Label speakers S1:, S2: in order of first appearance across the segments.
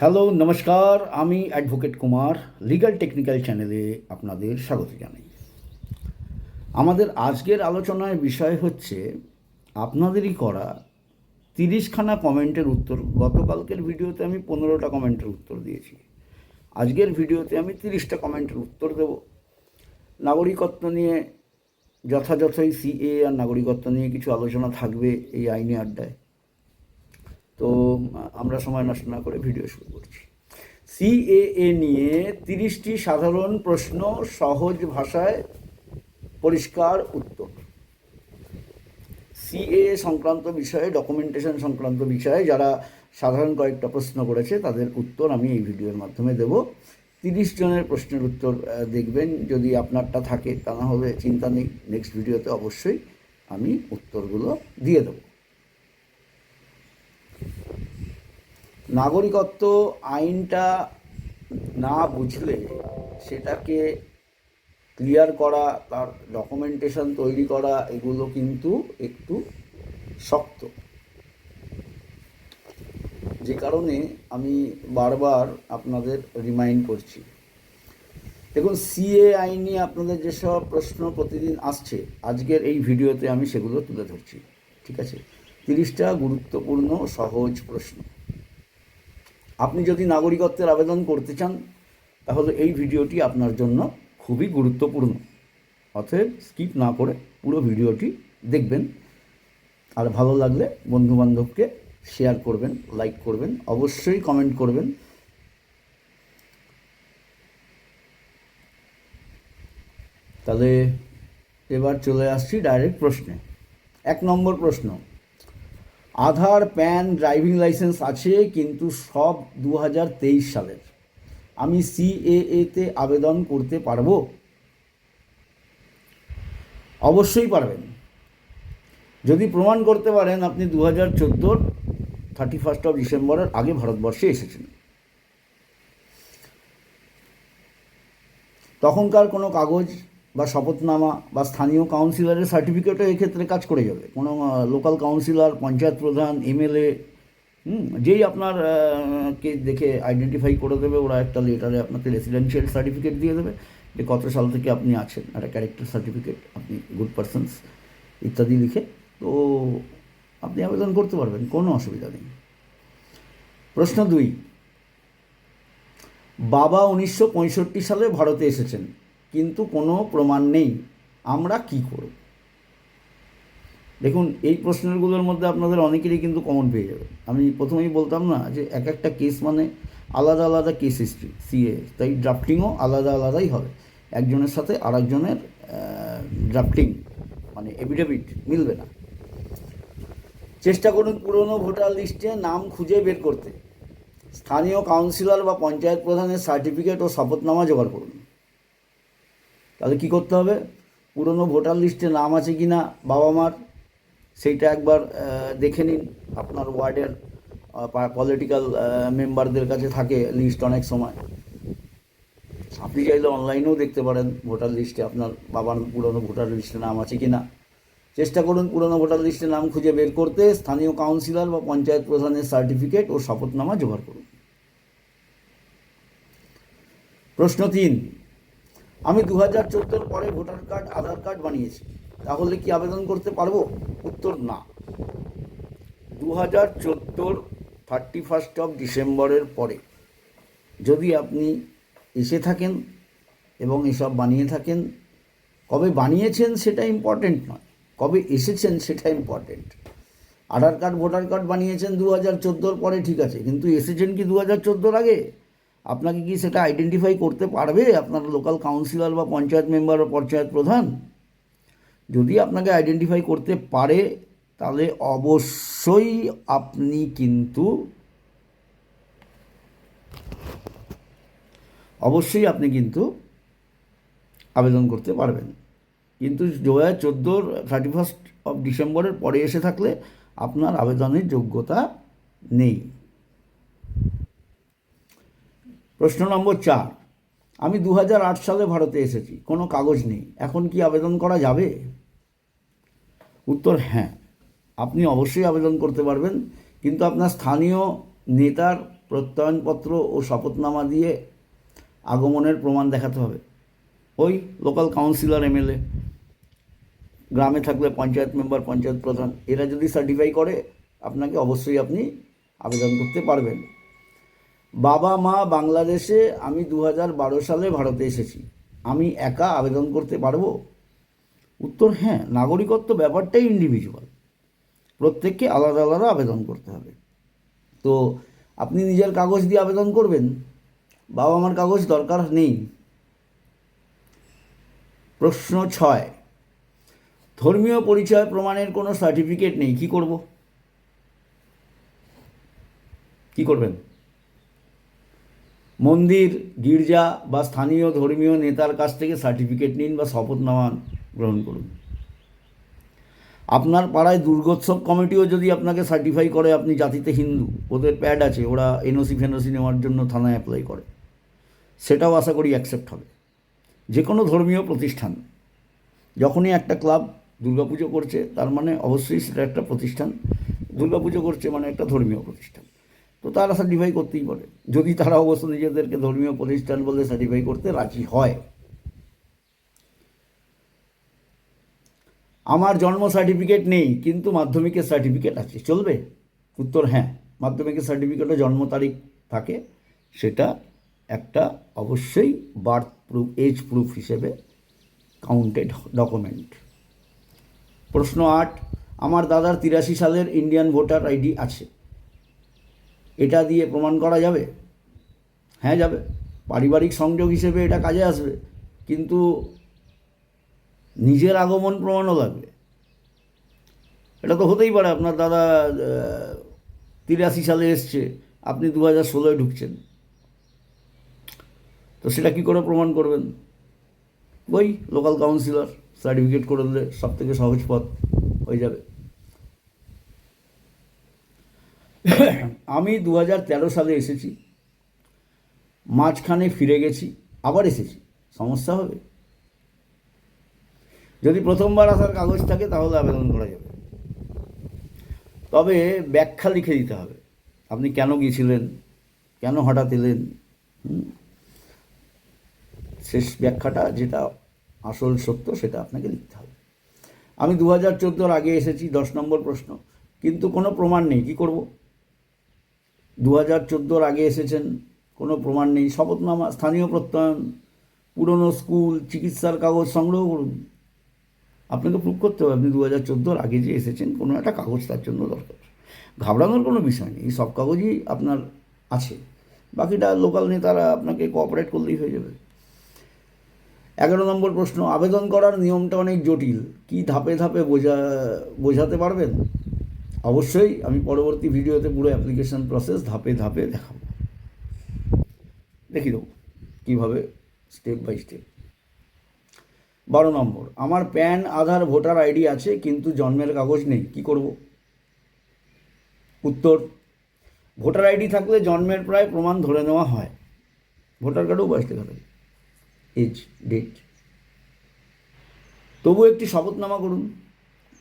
S1: Hello নমস্কার, আমি advocate Kumar legal technical চ্যানেলে আপনাদের স্বাগত জানাই। আমাদের আজকের আলোচনার বিষয় হচ্ছে, আপনাদেরই করা তিরিশখানা কমেন্টের উত্তর। গতকালকের ভিডিওতে আমি পনেরোটা কমেন্টের উত্তর দিয়েছি। আজকের ভিডিওতে আমি তিরিশটা কমেন্টের উত্তর দেব। নাগরিকত্ব নিয়ে যথাযথই সিএ আর নাগরিকত্ব নিয়ে কিছু আলোচনা থাকবে এই আইনি আড্ডায়। তো আমরা সময় নষ্ট না করে ভিডিও শুরু করছি। সিএএ নিয়ে তিরিশটি সাধারণ প্রশ্ন সহজ ভাষায় পরিষ্কার উত্তর। সিএ সংক্রান্ত বিষয়ে ডকুমেন্টেশন সংক্রান্ত বিষয়ে যারা সাধারণ কয়েকটা প্রশ্ন করেছে, তাদের উত্তর আমি এই ভিডিওর মাধ্যমে দেব। তিরিশ জনের প্রশ্নের উত্তর দেখবেন। যদি আপনারটা থাকে, তা না হলে চিন্তা নেই। নেক্সট ভিডিওতে অবশ্যই আমি উত্তরগুলো দিয়ে দেবো। নাগরিকত্ব আইনটা না বুঝলে সেটাকে ক্লিয়ার করা, তার ডকুমেন্টেশন তৈরি করা, এগুলো কিন্তু একটু শক্ত। যে কারণে আমি বারবার আপনাদের রিমাইন্ড করছি। দেখুন সিএ আইন নিয়ে আপনাদের যেসব প্রশ্ন প্রতিদিন আসছে, আজকের এই ভিডিওতে আমি সেগুলো তুলে ধরছি। ঠিক আছে? তিরিশটা গুরুত্বপূর্ণ সহজ প্রশ্ন। আপনি যদি নাগরিকত্বের আবেদন করতে চান, তাহলে এই ভিডিওটি আপনার জন্য খুবই গুরুত্বপূর্ণ। অতএব স্কিপ না করে পুরো ভিডিওটি দেখবেন। আর ভালো লাগলে বন্ধুবান্ধবকে শেয়ার করবেন, লাইক করবেন, অবশ্যই কমেন্ট করবেন। তাহলে এবার চলে আসছি ডাইরেক্ট প্রশ্নে। এক নম্বর প্রশ্ন। আধার, প্যান, ড্রাইভিং লাইসেন্স আছে, কিন্তু সব দু হাজার তেইশ সালের। আমি সিএএতে আবেদন করতে পারব? অবশ্যই পারবেন। যদি প্রমাণ করতে পারেন, আপনি দু হাজার চোদ্দোর থার্টি ফার্স্ট অফ ডিসেম্বরের আগে ভারতবর্ষে এসেছেন। তখনকার কোনো কাগজ বা শপথনামা বা স্থানীয় কাউন্সিলরের সার্টিফিকেটও এক্ষেত্রে কাজ করে যাবে। কোনো লোকাল কাউন্সিলর পঞ্চায়েত প্রধান এমএলএ হুম, যেই আপনার কে দেখে আইডেন্টিফাই করে দেবে, ওরা একটা লেটারে আপনাকে রেসিডেন্সিয়াল সার্টিফিকেট দিয়ে দেবে যে কত সাল থেকে আপনি আছেন, একটা ক্যারেক্টার সার্টিফিকেট আপনি গুড পারসনস ইত্যাদি লিখে, তো আপনি আবেদন করতে পারবেন, কোনো অসুবিধা নেই। প্রশ্ন দুই, বাবা উনিশশো পঁয়ষট্টি সালে ভারতে এসেছেন। কিন্তু কোনো প্রমাণ নেই। আমরা কি করব? দেখুন, এই প্রশ্নগুলোর মধ্যে আপনাদের অনেকেরই কিন্তু কমন পেয়ে যাবে। আমি প্রথমেই বলতাম না যে এক একটা কেস মানে আলাদা আলাদা কেস হিস্ট্রি সিএ তাই ড্রাফটিংও আলাদা আলাদাই হবে। একজনের সাথে আরেকজনের ড্রাফটিং মানে এভিডেভিট মিলবে না। চেষ্টা করুন পুরনো ভোটার লিস্টে নাম খুঁজে বের করতে। স্থানীয় কাউন্সিলর বা পঞ্চায়েত প্রধানের সার্টিফিকেট ও শপথনামা জোগাড় করুন। তাহলে কী করতে হবে? পুরনো ভোটার লিস্টে নাম আছে কি না বাবা মার সেইটা একবার দেখে নিন। আপনার ওয়ার্ডের পলিটিক্যাল মেম্বারদের কাছে থাকে লিস্ট অনেক সময়। আপনি চাইলে অনলাইনেও দেখতে পারেন ভোটার লিস্টে আপনার বাবার পুরনো ভোটার লিস্টে নাম আছে কি না। চেষ্টা করুন পুরনো ভোটার লিস্টে নাম খুঁজে বের করতে। স্থানীয় কাউন্সিলর বা পঞ্চায়েত প্রধানের সার্টিফিকেট ও শপথনামা জোগাড় করুন। প্রশ্ন তিন আমি দু হাজার চোদ্দোর পরে ভোটার কার্ড, আধার কার্ড বানিয়েছি। তাহলে কি আবেদন করতে পারব? উত্তর না। দু হাজার চোদ্দোর থার্টি ফার্স্ট অফ ডিসেম্বরের পরে যদি আপনি এসে থাকেন এবং এসব বানিয়ে থাকেন, কবে বানিয়েছেন সেটা ইম্পর্টেন্ট নয়। কবে এসেছেন সেটা important Aadhaar card, voter card বানিয়েছেন দু হাজার চোদ্দোর পরে ঠিক আছে, কিন্তু এসেছেন কি দু হাজার চোদ্দোর আগে? আপনাকে কি সেটা আইডেন্টিফাই করতে পারবে? আপনার লোকাল কাউন্সিলর বা পঞ্চায়েত মেম্বার বা পঞ্চায়েত প্রধান? যদি আপনাকে আইডেন্টিফাই করতে পারে, তাহলে অবশ্যই আপনি কিন্তু অবশ্যই আপনি কিন্তু আবেদন করতে পারবেন। কিন্তু দু হাজার চোদ্দোর থার্টি ফার্স্ট অফ ডিসেম্বরের পরে এসে থাকলে আপনার আবেদনের যোগ্যতা নেই। প্রশ্ন নম্বর চার। আমি দু হাজার আট সালে ভারতে এসেছি, কোনো কাগজ নেই। এখন কি আবেদন করা যাবে? উত্তর হ্যাঁ। আপনি অবশ্যই আবেদন করতে পারবেন, কিন্তু আপনার স্থানীয় নেতার প্রত্যয়নপত্র ও শপথনামা দিয়ে আগমনের প্রমাণ দেখাতে হবে। ওই লোকাল কাউন্সিলর, এমএলএ, গ্রামে থাকলে পঞ্চায়েত মেম্বার, পঞ্চায়েত প্রধান, এরা যদি সার্টিফাই করে, আপনাকে অবশ্যই আপনি আবেদন করতে পারবেন। বাবা মা বাংলাদেশে আমি দু সালে ভারতে এসেছি। আমি একা আবেদন করতে পারব? উত্তর হ্যাঁ নাগরিকত্ব ব্যাপারটাই ইন্ডিভিজুয়াল প্রত্যেককে আলাদা আলাদা আবেদন করতে হবে। তো আপনি নিজের কাগজ দিয়ে আবেদন করবেন? বাবা মার কাগজ দরকার নেই। প্রশ্ন ছয়, ধর্মীয় পরিচয় প্রমাণের কোনো সার্টিফিকেট নেই, কি করব? কি করবেন? মন্দির, গির্জা বা স্থানীয় ধর্মীয় নেতার কাছ থেকে সার্টিফিকেট নিন বা শপথনামা গ্রহণ করুন। আপনার পাড়ায় দুর্গোৎসব কমিটিও যদি আপনাকে সার্টিফাই করে, আপনি জাতিতে হিন্দু, ওদের প্যাড আছে, ওরা এনওসি ফেনওসি নেওয়ার জন্য থানায় অ্যাপ্লাই করে। সেটাও আশা করি অ্যাকসেপ্ট হবে। যে কোনো ধর্মীয় প্রতিষ্ঠান, যখনই একটা ক্লাব দুর্গাপুজো করছে, তার মানে অবশ্যই সেটা একটা প্রতিষ্ঠান, দুর্গাপুজো করছে মানে একটা ধর্মীয় প্রতিষ্ঠান। তো তারা সার্টিফাই করতেই পারে। যদি তারা অবশ্য নিজেদেরকে ধর্মীয় প্রতিষ্ঠান বলে সার্টিফাই করতে রাজি হয়। আমার জন্ম সার্টিফিকেট নেই, কিন্তু মাধ্যমিকের সার্টিফিকেট আছে। চলবে? উত্তর হ্যাঁ। মাধ্যমিকের সার্টিফিকেটও জন্ম তারিখ থাকে। সেটা একটা অবশ্যই বার্থ প্রুফ এজ প্রুফ হিসেবে কাউন্টেড ডকুমেন্ট প্রশ্ন আট, আমার দাদার তিরাশি সালের ইন্ডিয়ান ভোটার আইডি আছে। এটা দিয়ে প্রমাণ করা যাবে? হ্যাঁ যাবে। পারিবারিক সংযোগ হিসেবে এটা কাজে আসবে। কিন্তু নিজের আগমন প্রমাণও লাগবে। এটা তো হতেই পারে, আপনার দাদা তিরাশি সালে এসছে, আপনি দু হাজার ষোলোয় ঢুকছেন। তো সেটা কী করে প্রমাণ করবেন? ওই লোকাল কাউন্সিলর সার্টিফিকেট করে দিলে সব থেকে সহজ পথ হয়ে যাবে। আমি দু হাজার তেরো সালে এসেছি। মাঝখানে ফিরে গেছি, আবার এসেছি। সমস্যা হবে। যদি প্রথমবার আসার কাগজ থাকে, তাহলে আবেদন করা যাবে। তবে ব্যাখ্যা লিখে দিতে হবে। আপনি কেন গিয়েছিলেন? কেন হঠাৎ এলেন? শেষ ব্যাখ্যাটা যেটা আসল সত্য, সেটা আপনাকে লিখতে হবে। আমি দু হাজার চোদ্দোর আগে এসেছি, দশ নম্বর প্রশ্ন। কিন্তু কোনো প্রমাণ নেই, কী করব? দু হাজার চোদ্দোর আগে এসেছেন, কোনো প্রমাণ নেই। শপথনামা, স্থানীয় প্রত্যয়ন, পুরনো স্কুল, চিকিৎসার কাগজ সংগ্রহ করুন। আপনাকে প্রুভ করতে হবে, আপনি দু হাজার চোদ্দোর আগে যে এসেছেন, কোনো একটা কাগজ তার জন্য দরকার। ঘাবড়ানোর কোনো বিষয় নেই সব কাগজই আপনার আছে। বাকিটা লোকাল নেতারা আপনাকে কোঅপারেট করলেই হয়ে যাবে। এগারো নম্বর প্রশ্ন, আবেদন করার নিয়মটা অনেক জটিল। কি ধাপে ধাপে বোঝা, বোঝাতে পারবেন? অবশ্যই আমি পরবর্তী ভিডিওতে পুরো অ্যাপ্লিকেশন প্রসেস ধাপে ধাপে দেখাবো। দেখিয়ে দেবো কীভাবে স্টেপ বাই স্টেপ বারো নম্বর, আমার প্যান, আধার, ভোটার আইডি আছে, কিন্তু জন্মের কাগজ নেই, কি করব? উত্তর, ভোটার আইডি থাকলে জন্মের প্রায় প্রমাণ ধরে নেওয়া হয়। ভোটার কার্ডেও বয়স লেখা থাকে। এজ ডেট তবু একটি শপথনামা করুন।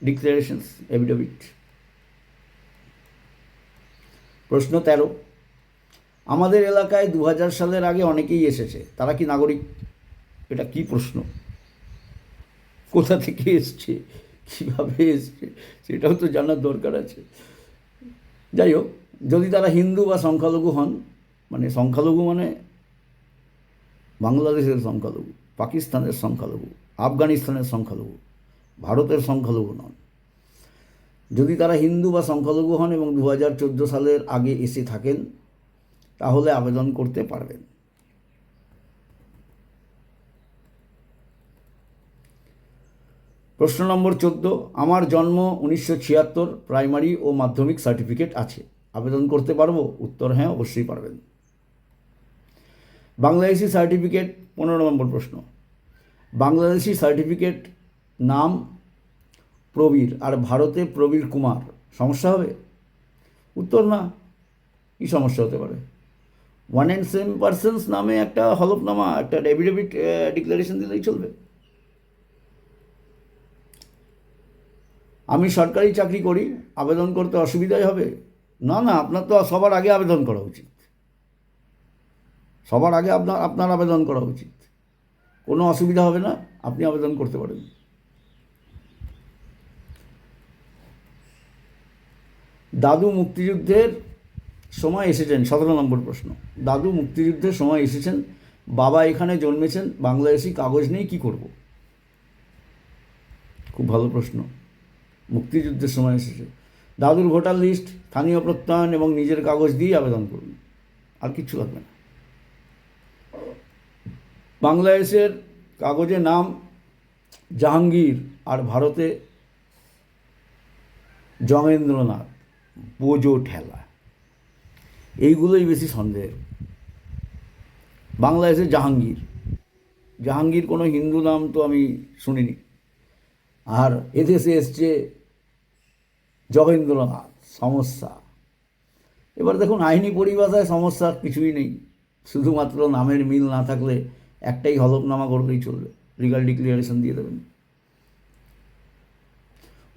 S1: ডিক্লারেশনস এভিডেভিট প্রশ্ন তেরো। আমাদের এলাকায় দু হাজার সালের আগে অনেকেই এসেছে। তারা কি নাগরিক? এটা কি প্রশ্ন? কোথা থেকে এসছে? কীভাবে এসছে? সেটাও তো জানার দরকার আছে। যাই হোক, যদি তারা হিন্দু বা সংখ্যালঘু হন মানে সংখ্যালঘু মানে বাংলাদেশের সংখ্যালঘু, পাকিস্তানের সংখ্যালঘু, আফগানিস্তানের সংখ্যালঘু, ভারতের সংখ্যালঘু নন। যদি তারা হিন্দু বা সংখ্যালঘু হন এবং দু হাজার চোদ্দ সালের আগে এসে থাকেন, তাহলে আবেদন করতে পারবেন। প্রশ্ন নম্বর চোদ্দ, আমার জন্ম উনিশশো ছিয়াত্তর, প্রাইমারি ও মাধ্যমিক সার্টিফিকেট আছে। আবেদন করতে পারব? উত্তর হ্যাঁ অবশ্যই পারবেন। বাংলাদেশি সার্টিফিকেট, পনেরো নম্বর প্রশ্ন। বাংলাদেশি সার্টিফিকেট নাম প্রবীর আর ভারতে প্রবীর কুমার। সমস্যা হবে? উত্তর না। কী সমস্যা হতে পারে? ওয়ান অ্যান্ড সেম পার্সনস নামে একটা হলফনামা, একটা ডেভিডেভিট ডিক্লারেশন দিলেই চলবে। আমি সরকারি চাকরি করি, আবেদন করতে অসুবিধাই হবে? না না, আপনার তো সবার আগে আবেদন করা উচিত। সবার আগে আপনার আপনার আবেদন করা উচিত। কোনো অসুবিধা হবে না, আপনি আবেদন করতে পারেন। দাদু মুক্তিযুদ্ধের সময় এসেছেন, সতেরো নম্বর প্রশ্ন। দাদু মুক্তিযুদ্ধের সময় এসেছেন, বাবা এখানে জন্মেছেন, বাংলাদেশি কাগজ নেই কি করব? খুব ভালো প্রশ্ন। মুক্তিযুদ্ধের সময় এসেছে। দাদুর ভোটার লিস্ট, স্থানীয় প্রত্যয়ন এবং নিজের কাগজ দিয়ে আবেদন করুন। আর কিচ্ছু লাগবে না। বাংলাদেশের কাগজে নাম জাহাঙ্গীর আর ভারতে জগেন্দ্রনাথ। বোজো ঠেলা। এইগুলোই বেশি সন্দেহের। বাংলাদেশে জাহাঙ্গীর। জাহাঙ্গীর কোনো হিন্দু নাম তো আমি শুনিনি। আর এদেশে এসছে জগেন্দ্রনাথ, সমস্যা। এবার দেখুন, আইনি পরিভাষায় সমস্যা কিছুই নেই। শুধুমাত্র নামের মিল না থাকলে একটাই হলফনামা করলেই চলবে। লিগাল ডিক্লিয়ারেশন দিয়ে দেবেন।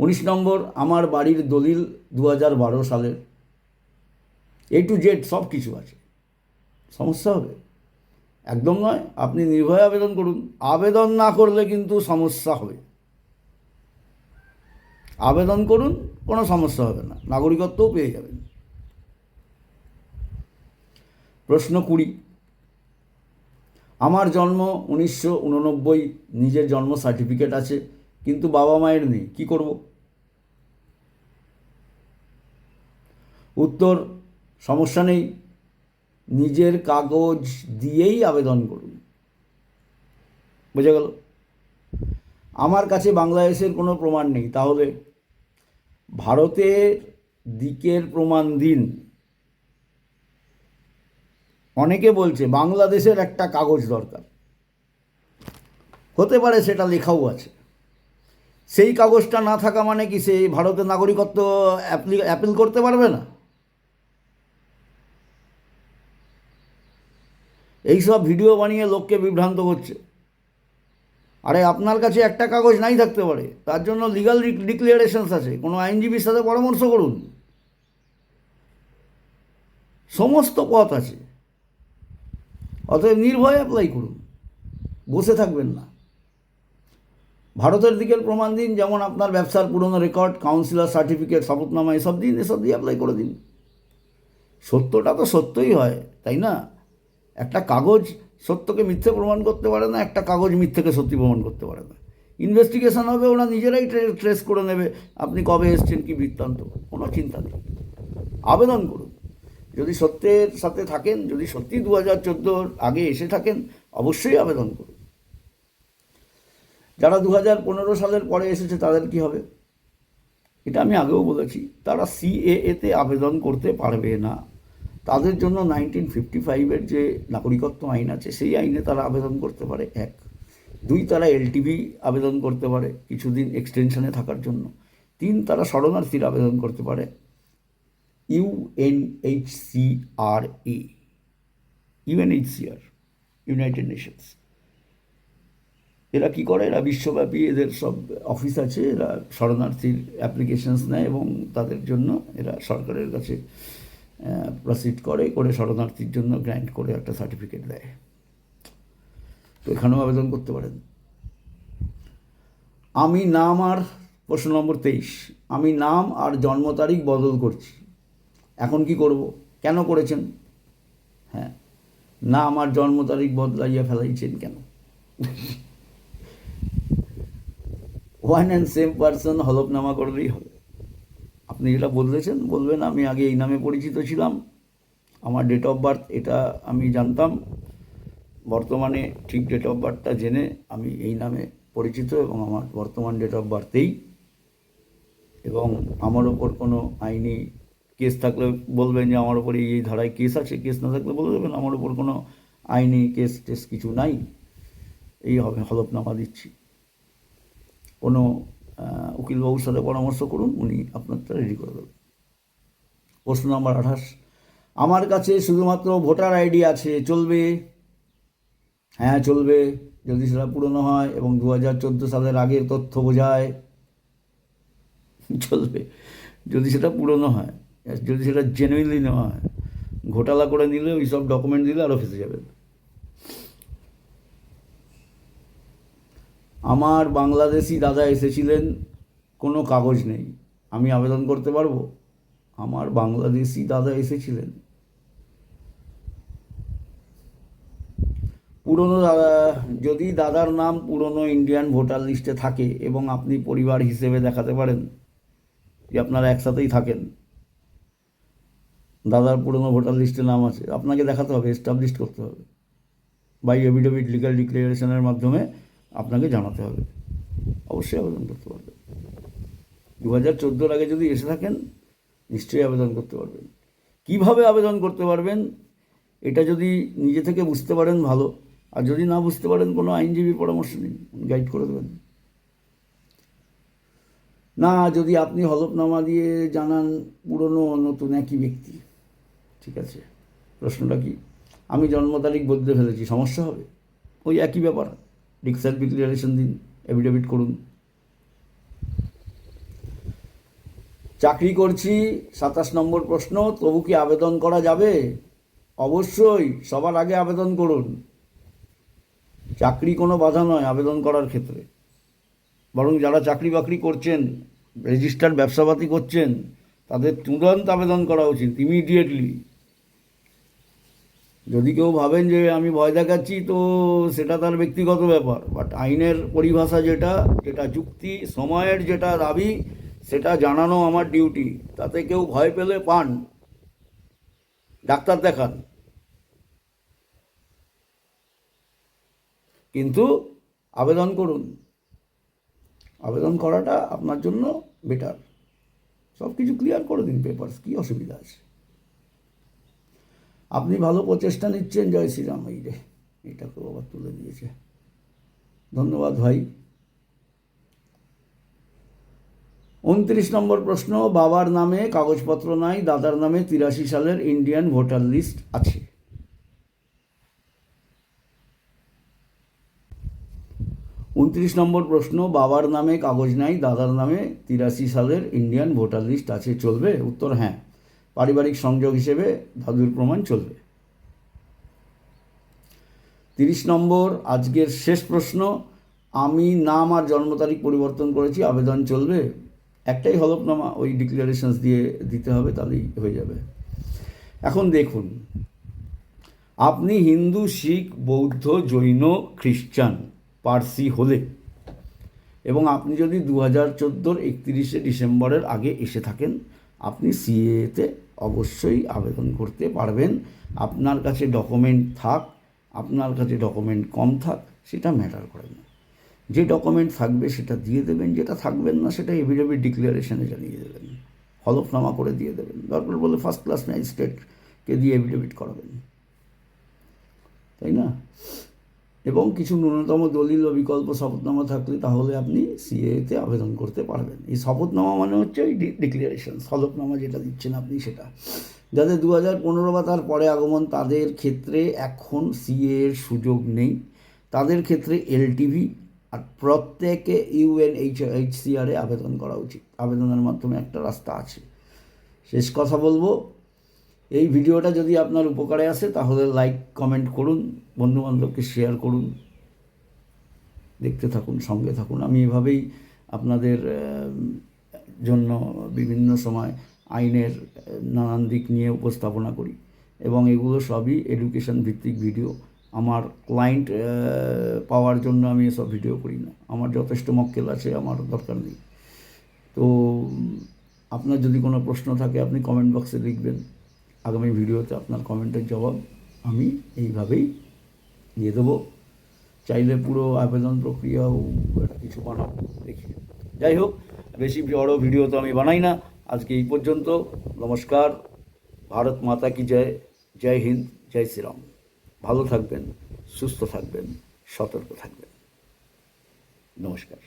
S1: উনিশ নম্বর, আমার বাড়ির দলিল দু হাজার বারো সালের। এ টু জেড সব কিছু আছে। সমস্যা হবে? একদম নয়। আপনি নির্ভয়ে আবেদন করুন। আবেদন না করলে কিন্তু সমস্যা হবে। আবেদন করুন, কোনো সমস্যা হবে না। নাগরিকত্বও পেয়ে যাবেন। প্রশ্ন কুড়ি। আমার জন্ম উনিশশো উননব্বই, নিজের জন্ম সার্টিফিকেট আছে, কিন্তু বাবা মায়ের নেই। কি করব? উত্তর, সমস্যা নেই। নিজের কাগজ দিয়েই আবেদন করুন। বোঝা গেল? আমার কাছে বাংলাদেশের কোনো প্রমাণ নেই। তাহলে ভারতের দিকের প্রমাণ দিন। অনেকে বলছে, বাংলাদেশের একটা কাগজ দরকার। হতে পারে সেটা লেখাও আছে। সেই কাগজটা না থাকা মানে কি সে ভারতের নাগরিকত্ব অ্যাপ্লি, অ্যাপিল করতে পারবে না? এইসব ভিডিও বানিয়ে লোককে বিভ্রান্ত করছে। আরে আপনার কাছে একটা কাগজ নাই থাকতে পারে, তার জন্য লিগাল ডিক্লিয়ারেশনস আছে, কোনো আইনজীবীর সাথে পরামর্শ করুন। সমস্ত পথ আছে। অতএব নির্ভয়ে অ্যাপ্লাই করুন, বসে থাকবেন না। ভারতের দিকের প্রমাণ দিন, যেমন আপনার ব্যবসার পুরনো রেকর্ড কাউন্সিলর সার্টিফিকেট শপথনামা, এসব দিন, এসব দিয়ে অ্যাপ্লাই করে দিন। সত্যটা তো সত্যই হয়, তাই না? একটা কাগজ সত্যকে মিথ্যে প্রমাণ করতে পারে না, একটা কাগজ মিথ্যেকে সত্যি প্রমাণ করতে পারে না। ইনভেস্টিগেশন হবে, ওরা নিজেরাই ট্রেস করে নেবে, আপনি কবে এসছেন, কি বৃত্তান্ত, কোনো চিন্তা নেই। আবেদন করুন। যদি সত্যের সাথে থাকেন, যদি সত্যি দু হাজার চোদ্দোর আগে এসে থাকেন, অবশ্যই আবেদন করুন। যারা দু হাজার পনেরো সালের পরে এসেছে, তাদের কি হবে? এটা আমি আগেও বলেছি, তারা সিএএতে আবেদন করতে পারবে না। তাদের জন্য নাইনটিন ফিফটি ফাইভের যে নাগরিকত্ব আইন আছে, সেই আইনে তারা আবেদন করতে পারে, এক। দুই, তারা এলটিভি আবেদন করতে পারে কিছুদিন এক্সটেনশনে থাকার জন্য। তিন, তারা শরণার্থীর আবেদন করতে পারে ইউএনএইচসিআর এ ইউএনএইচসিআর ইউনাইটেড নেশনস এরা কি করে? এরা বিশ্বব্যাপী এদের সব অফিস আছে, এরা শরণার্থীর অ্যাপ্লিকেশনস নেয় এবং তাদের জন্য এরা সরকারের কাছে প্রসিড করে করে শরণার্থীর জন্য গ্র্যান্ট করে একটা সার্টিফিকেট দেয়। তো এখানেও আবেদন করতে পারেন। আমি নাম আর প্রশ্ন নম্বর তেইশ। আমি নাম আর জন্ম তারিখ বদল করছি। এখন কি করব? কেন করেছেন? হ্যাঁ নাম আর জন্ম তারিখ বদলাইয়া ফেলাইছেন কেন? ওয়ান অ্যান্ড সেম পারসন হলফনামা করলেই হবে। আপনি যেটা বদলেছেন বলবেন, আমি আগে এই নামে পরিচিত ছিলাম। আমার ডেট অফ বার্থ এটা আমি জানতাম। বর্তমানে ঠিক ডেট অফ বার্থটা জেনে আমি এই নামে পরিচিত এবং আমার বর্তমান ডেট অফ বার্থেই এবং আমার ওপর কোনো আইনি কেস থাকলে বলবেন যে আমার ওপরে এই ধারায় কেস আছে কেস না থাকলে বলে দেবেন, আমার ওপর কোনো আইনি কেস টেস কিছু নাই। এই হবে হলফনামা দিচ্ছি। কোনো উকিলবাবুর সাথে পরামর্শ করুন, উনি আপনারটা রেডি করে দেবেন। প্রশ্ন নাম্বার আঠাশ। আমার কাছে শুধুমাত্র ভোটার আইডি আছে, চলবে? হ্যাঁ চলবে, যদি সেটা পুরনো হয় এবং দু হাজার চোদ্দ সালের আগের তথ্য বোঝায়। চলবে। যদি সেটা পুরনো হয়, যদি সেটা জেনুইনলি নেওয়া হয়, ঘোটালা করে নিলে ওই সব ডকুমেন্ট দিলে আরও ফেসে যাবে আমার বাংলাদেশি দাদা এসেছিলেন, কোনো কাগজ নেই। আমি আবেদন করতে পারব? আমার বাংলাদেশি দাদা এসেছিলেন। পুরনো দাদা, যদি দাদার নাম পুরনো ইন্ডিয়ান ভোটার লিস্টে থাকে এবং আপনি পরিবার হিসেবে দেখাতে পারেন যে আপনারা একসাথেই থাকেন। দাদার পুরনো ভোটার লিস্টে নাম আছে। আপনাকে দেখাতে হবে এস্টাবলিশ করতে হবে। বাই এভিডেভিট লিগাল ডিক্লারেশনের মাধ্যমে আপনাকে জানাতে হবে। অবশ্যই আবেদন করতে পারবেন। দু হাজার চোদ্দোর আগে যদি এসে থাকেন, নিশ্চয়ই আবেদন করতে পারবেন। কীভাবে আবেদন করতে পারবেন, এটা যদি নিজে থেকে বুঝতে পারেন, ভালো। আর যদি না বুঝতে পারেন, কোনো আইনজীবীর পরামর্শ নিন গাইড করে দেবেন। না, যদি আপনি হলফনামা দিয়ে জানান, পুরনো, নতুন, একই ব্যক্তি, ঠিক আছে? প্রশ্নটা কি? আমি জন্ম তারিখ বদলে ফেলেছি, সমস্যা হবে? ওই একই ব্যাপার। ডিক্সার ডিক্লারেশন দিন এফিডেভিট করুন। চাকরি করছি, সাতাশ নম্বর প্রশ্ন, তবু কি আবেদন করা যাবে? অবশ্যই, সবার আগে আবেদন করুন। চাকরি কোনো বাধা নয় আবেদন করার ক্ষেত্রে। বরং যারা চাকরি বাকরি করছেন, রেজিস্টার্ড ব্যবসাপাতি করছেন, তাদের তুরন্ত আবেদন করা উচিত ইমিডিয়েটলি যদি কেউ ভাবেন যে আমি ভয় দেখাচ্ছি, তো সেটা তার ব্যক্তিগত ব্যাপার। বাট আইনের পরিভাষা যেটা যেটা যুক্তি, সময়ের যেটা দাবি, সেটা জানানো আমার ডিউটি তাতে কেউ ভয় পেলে পান। ডাক্তার দেখান। কিন্তু আবেদন করুন। আবেদন করাটা আপনার জন্য বেটার সব কিছু ক্লিয়ার করে দিন পেপারস কী অসুবিধা আছে? আপনি ভালো প্রচেষ্টা নিচ্ছেন, জয় শ্রীরাম। এই রে এটাকেও আবার তুলে দিয়েছে। ধন্যবাদ ভাই। উনত্রিশ নম্বর প্রশ্ন, বাবার নামে কাগজপত্র নাই, দাদার নামে তিরাশি সালের ইন্ডিয়ান ভোটার লিস্ট আছে। উনত্রিশ নম্বর প্রশ্ন, বাবার নামে কাগজ নাই, দাদার নামে তিরাশি সালের ইন্ডিয়ান ভোটার লিস্ট আছে, চলবে? উত্তর হ্যাঁ। পারিবারিক সংযোগ হিসেবে দাদুর প্রমাণ চলবে। তিরিশ নম্বর, আজকের শেষ প্রশ্ন, আমি নাম আর জন্ম তারিখ পরিবর্তন করেছি, আবেদন চলবে? একটাই হলফনামা ওই ডিক্লারেশনস দিয়ে দিতে হবে, তাহলেই হয়ে যাবে। এখন দেখুন, আপনি হিন্দু, শিখ, বৌদ্ধ, জৈন, খ্রিস্টান, পার্সি হলে এবং আপনি যদি দু হাজার চোদ্দোর একত্রিশে ডিসেম্বরের আগে এসে থাকেন, আপনি সিএতে অবশ্যই আবেদন করতে পারবেন। আপনার কাছে ডকুমেন্ট থাক, আপনার কাছে ডকুমেন্ট কম থাক, সেটা ম্যাটার করে না। যে ডকুমেন্ট থাকবে সেটা দিয়ে দেবেন, যেটা থাকবেন না সেটা এভিডেভিট ডিক্লারেশনে জানিয়ে দেবেন। হলফনামা করে দিয়ে দেবেন। দরকার বলে ফার্স্ট ক্লাস ম্যাজিস্ট্রেটকে দিয়ে এভিডেভিট করাবেন। তাই না? এবং কিছু ন্যূনতম দলিল ও বিকল্প শপথনামা থাকলে তাহলে আপনি সিএতে আবেদন করতে পারবেন। এই শপথনামা মানে হচ্ছে ওই ডিক্লারেশন হলফনামা যেটা দিচ্ছেন আপনি সেটা। যাদের দু হাজার পনেরো বা তার পরে আগমন তাদের ক্ষেত্রে এখন সিএ এর সুযোগ নেই। তাদের ক্ষেত্রে এলটিভি আর প্রত্যেকে ইউএন এইচ এইচসিআরে আবেদন করা উচিত। আবেদনের মাধ্যমে একটা রাস্তা আছে। শেষ কথা বলব। এই ভিডিওটা যদি আপনার উপকারে আসে, তাহলে লাইক কমেন্ট করুন, বন্ধুবান্ধবকে শেয়ার করুন, দেখতে থাকুন, সঙ্গে থাকুন। আমি এভাবেই আপনাদের জন্য বিভিন্ন সময় আইনের নানান দিক নিয়ে উপস্থাপনা করি এবং এগুলো সবই এডুকেশন ভিত্তিক ভিডিও আমার ক্লায়েন্ট পাওয়ার জন্য আমি এসব ভিডিও করি না। আমার যথেষ্ট মক্কেল আছে, আমার দরকার নেই। তো আপনার যদি কোনো প্রশ্ন থাকে, আপনি কমেন্ট বক্সে লিখবেন। আগামী ভিডিওতে আপনার কমেন্টের জবাব আমি এইভাবেই দিয়ে দেবো। চাইলে পুরো আবেদন প্রক্রিয়াও একটা কিছু বানাবো, দেখি। যাই হোক, বেশি বড় ভিডিও তো আমি বানাই না। আজকে এই পর্যন্ত। নমস্কার। ভারত মাতা কি জয়? জয় হিন্দ, জয় শ্রীরাম। ভালো থাকবেন, সুস্থ থাকবেন, সতর্ক থাকবেন। নমস্কার।